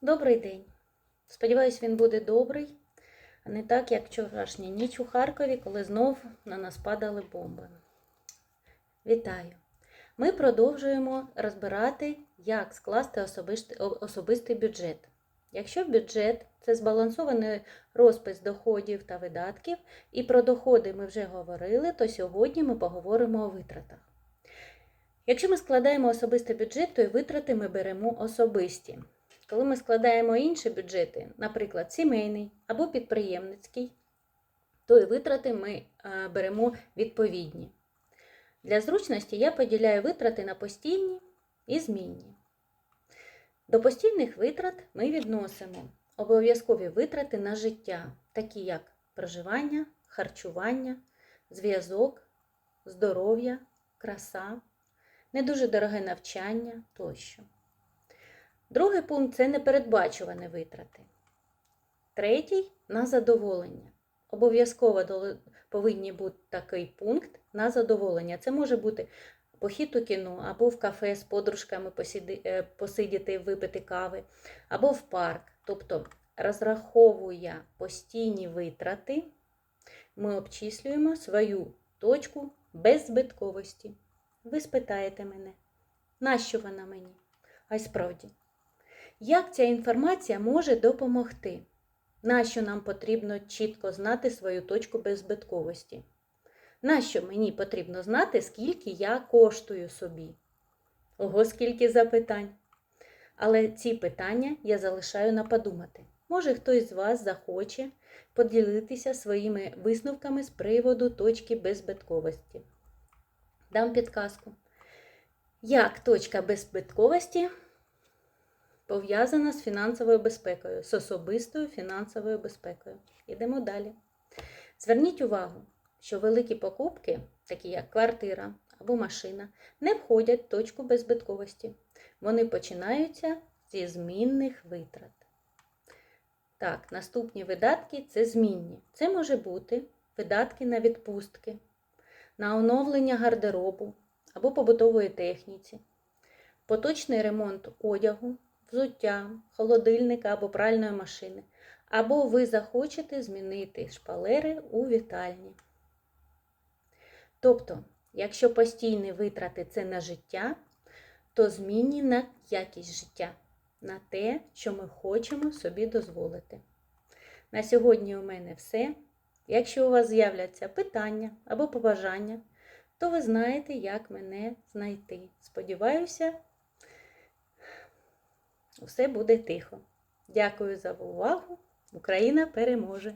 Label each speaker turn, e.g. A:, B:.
A: Добрий день. Сподіваюсь, він буде добрий, а не так, як вчорашня ніч у Харкові, коли знов на нас падали бомби. Вітаю! Ми продовжуємо розбирати, як скласти особистий, особистий бюджет. Якщо бюджет це збалансований розпис доходів та видатків, і про доходи ми вже говорили, то сьогодні ми поговоримо о витратах. Якщо ми складаємо особистий бюджет, то і витрати ми беремо особисті. Коли ми складаємо інші бюджети, наприклад, сімейний або підприємницький, то і витрати ми е, беремо відповідні. Для зручності я поділяю витрати на постійні і змінні. До постійних витрат ми відносимо обов'язкові витрати на життя, такі як проживання, харчування, зв'язок, здоров'я, краса, не дуже дороге навчання тощо. Другий пункт це непередбачувані витрати. Третій на задоволення. Обов'язково повинні бути такий пункт на задоволення. Це може бути похід у кіно, або в кафе з подружками посидіти, випити кави, або в парк. Тобто, розраховує постійні витрати, ми обчислюємо свою точку беззбитковості. Ви спитаєте мене, нащо вона мені? А й справді. Як ця інформація може допомогти? Нащо нам потрібно чітко знати свою точку беззбитковості? Нащо мені потрібно знати, скільки я коштую собі? Ого, скільки запитань. Але ці питання я залишаю на подумати. Може, хтось з вас захоче поділитися своїми висновками з приводу точки беззбитковості. Дам підказку. Як точка беззбитковості пов'язана з фінансовою безпекою, з особистою фінансовою безпекою. Ідемо далі. Зверніть увагу, що великі покупки, такі як квартира або машина, не входять в точку беззбитковості. Вони починаються зі змінних витрат. Так, наступні видатки це змінні. Це може бути видатки на відпустки, на оновлення гардеробу або побутової техніці, поточний ремонт одягу, взуття, холодильника або пральної машини, або ви захочете змінити шпалери у вітальні. Тобто, якщо постійні витрати це на життя, то змінні на якість життя, на те, що ми хочемо собі дозволити. На сьогодні у мене все. Якщо у вас з'являться питання або побажання, то ви знаєте, як мене знайти. Сподіваюся, все буде тихо. Дякую за увагу. Україна переможе!